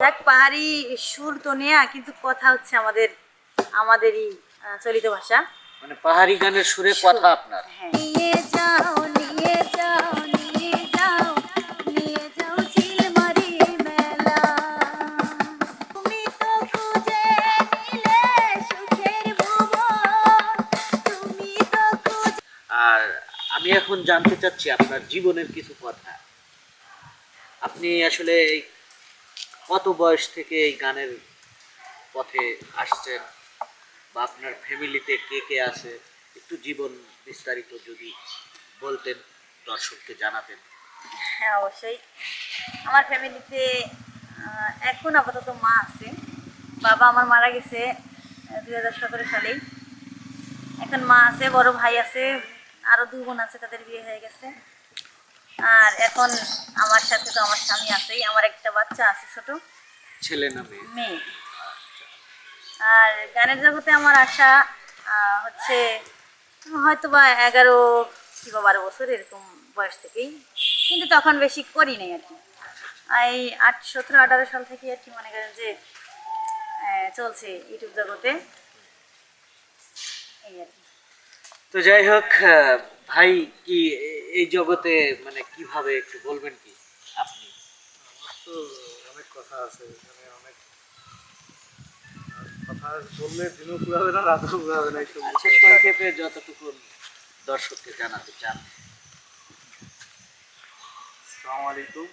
দেখ পাহাড়ি সুর তো নেয়া কিন্তু কথা হচ্ছে আমাদের আমাদেরই আহ, চলিত ভাষা। মানে পাহাড়ি গানের সুরে কথা আপনার। হ্যাঁ। নিয়ে যাও নিয়ে যাও নিয়ে যাও নিয়ে যাও চিলমারি মেলা। তুমি তো খুঁজে নিলে সুখের ভুবন। তুমি তো খুঁজে আর আমি এখন জানতে চাচ্ছি আপনার জীবনের কিছু কথা। আপনি আসলে এই কত বয়স থেকে এই গানের পথে আসছেন? বা আপনার ফ্যামিলিতে কে কে আছে? একটু জীবন বিস্তারিত যদি বলতেন, দর্শককে জানাতেন। হ্যাঁ অবশ্যই। আমার ফ্যামিলিতে এখন আপাতত মা আছে বাবা আমার মারা গেছে দুই হাজার সতেরো সালেই। এখন মা আছে, বড় ভাই আছে আরও দু বোন আছে, তাদের বিয়ে হয়ে গেছে। আর এখন আমার সাথে তো আমার স্বামী আছেই আমার একটা বাচ্চা আছে ছোট। ছেলে না মেয়ে? মেয়ে। আর গানের জগতে আমার আশা হচ্ছে হয়তো বা এগারো কিংবা বারো বছর এরকম বয়স থেকেই কিন্তু তখন বেশি করি নাই আর কি। এই আট সতেরো আঠারো সাল থেকে আর কি মনে করেন যে চলছে ইউটিউব জগতে। এই আর কি। তো যাই হোক ভাই কি এই জগতে মানে কীভাবে একটু বলবেন কি আপনি? তো অনেক কথা আছে এখানে অনেক কথা বললে দিনও পুরাবে না রাতও পুরাবে না আচ্ছা সংক্ষেপে যতটুকু দর্শককে জানাতে চান। আসসালামু আলাইকুম।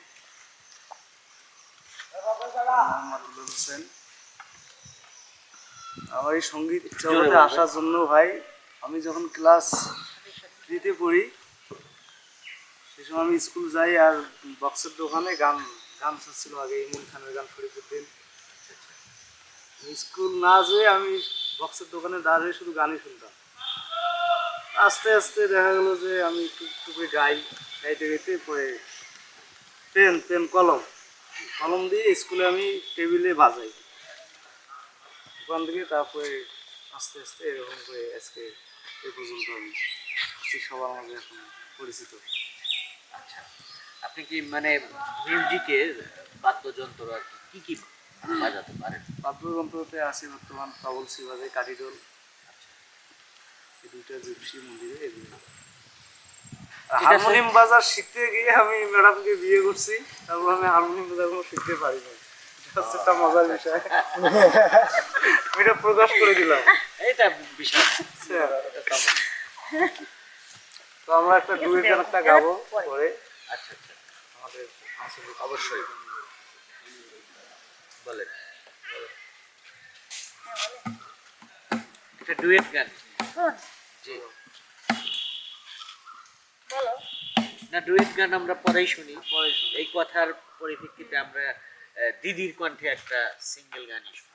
হোসেন। আমার এই সংগীত জগতে আসার জন্য ভাই আমি যখন ক্লাস থ্রিতে পড়ি, সে সময় আমি স্কুল যাই আর বক্সের দোকানে গান গান ছিল আগে, ইমন খানের গান, ফরিদুদ্দিন। স্কুল না যেয়ে আমি বক্সের দোকানে দাঁড়িয়ে শুধু গানই শুনতাম। আস্তে আস্তে দেখা গেলো যে আমি করে গাই, গাইতে গাইতে পরে পেন পেন কলম। কলম দিয়ে স্কুলে আমি টেবিলে বাজাই। ওখান থেকে তারপরে আস্তে আস্তে এরকম করে আজকে এই পর্যন্ত আমি সবার মাঝে এখন পরিচিত। আচ্ছা আপনি কি মানে মিউজিকে বাদ্যযন্ত্র আর কি কি কি বাজাতে পারেন? বাদ্যযন্ত্রতে আছি বর্তমান পাবল শিবাজে কাঠিডোল। এই দুইটা জিপসি মন্দিরে এগুলো হারমোনিয়াম বাজার শিখতে গিয়ে আমি ম্যাডামকে বিয়ে করছি তারপর আমি হারমোনিয়াম বাজার কোনো শিখতে পারি না মজার বিষয়। এটা প্রকাশ করে দিলাম। এটা বিষয় তো আমরা একটা গান একটা গাবো পরে। আচ্ছা আচ্ছা। আমাদের অবশ্যই। বলেন এটা ডুয়েট গান। জি। না ডুয়েট গান আমরা পরেই শুনি। এই কথার পরিপ্রেক্ষিতে আমরা দিদির কণ্ঠে একটা সিঙ্গেল গানই শুনি।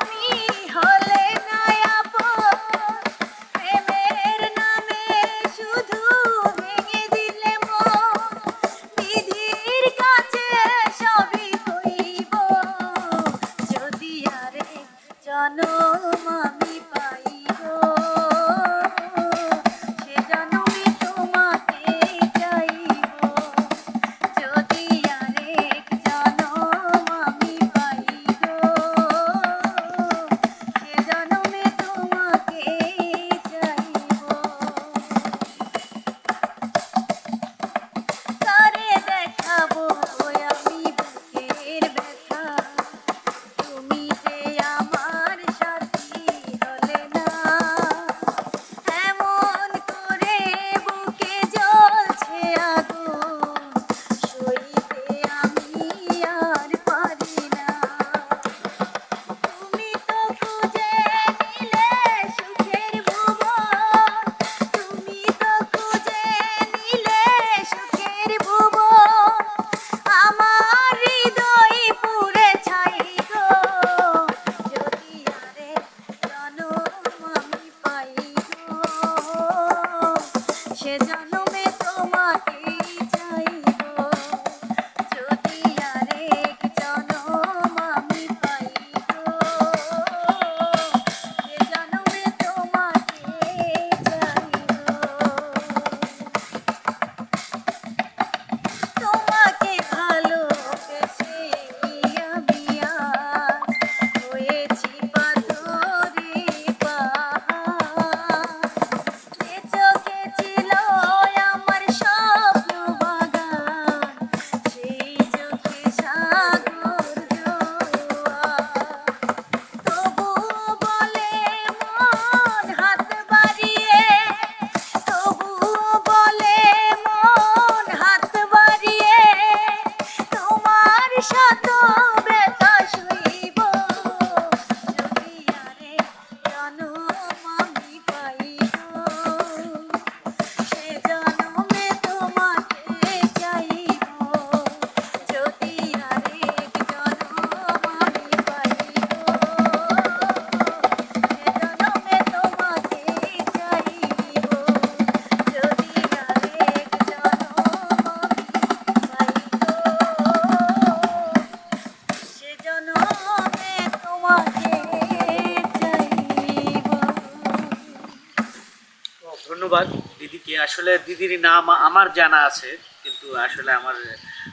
ধন্যবাদ। দিদিকে আসলে দিদির নাম আমার জানা আছে কিন্তু আসলে আমার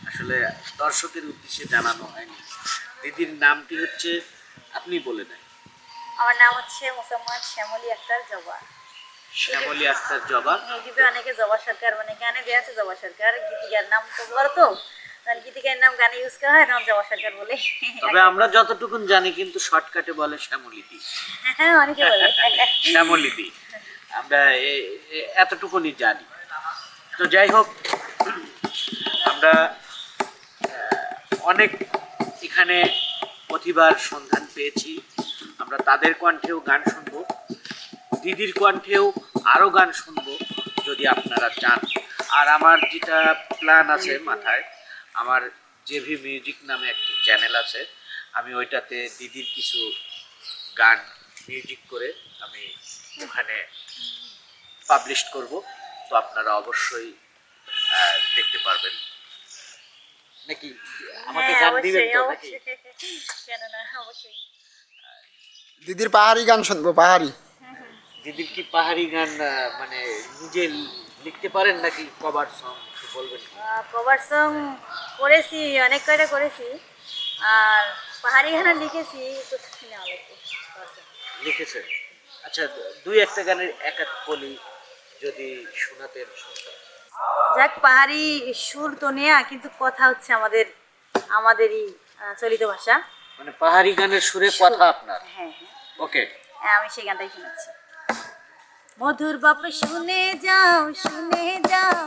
আসলে দর্শকের উদ্দেশ্যে জানানো হয়নি। দিদির নামটি হচ্ছে আপনি বলে দেন। আমার নাম হচ্ছে মোসাম্মদ শ্যামলী আক্তার জবা শ্যামলী আক্তার জবা ইউটিউবে অনেকে জবা সরকার মানে গানে দেওয়া আছে জবা সরকার। গীতিকার নাম তো বড় তো। তাহলে গীতিকার নাম গানে ইউজ করা হয় তখন জবা সরকার বলে। তবে আমরা যতটুকুন জানি কিন্তু শর্টকাটে বলে শ্যামলী দি। হ্যাঁ অনেকে বলে। শ্যামলী দি। আমরা এতটুকুনি জানি। তো যাই হোক, আমরা অনেক এখানে প্রতিভার সন্ধান পেয়েছি। আমরা তাদের কণ্ঠেও গান শুনব, দিদির কণ্ঠেও আরও গান শুনব, যদি আপনারা চান। আর আমার যেটা প্ল্যান আছে মাথায়, আমার জেভি মিউজিক নামে একটি চ্যানেল আছে। আমি ওইটাতে দিদির কিছু গান মিউজিক করে আমি ওখানে পাবলিশ করব তো আপনারা অবশ্যই দেখতে পারবেন। নাকি আমাকে হ্যাঁ, গান দিবেন তো নাকি? কেন না অবশ্যই। দিদির পাহাড়ি গান শুনব পাহাড়ি। দিদির কি পাহাড়ি গান মানে নিজে লিখতে পারেন নাকি কভার সং বলবেন কভার সং করেছি অনেক কয়টা করেছি। আর পাহাড়ি গান লিখেছি লিখেছেন? আচ্ছা দুই একটা গানের এক এক বলি যদি শোনাতেন যাক পাহাড়ি সুর তো নেয়া কিন্তু কথা হচ্ছে আমাদের আমাদেরই চলিত ভাষা। মানে পাহাড়ি গানের সুরে কথা আপনার? হ্যাঁ হ্যাঁ। ওকে। হ্যাঁ, আমি সেই গানটাই শুনেছি। মধুর বাপ শুনে যাও শুনে যাও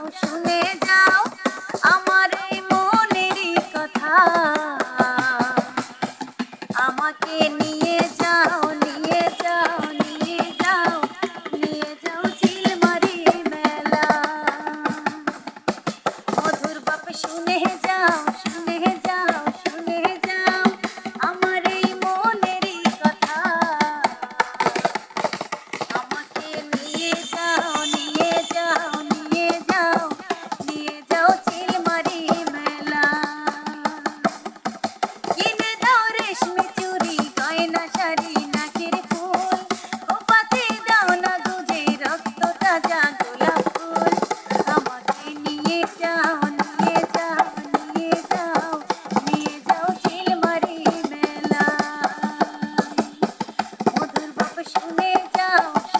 嗯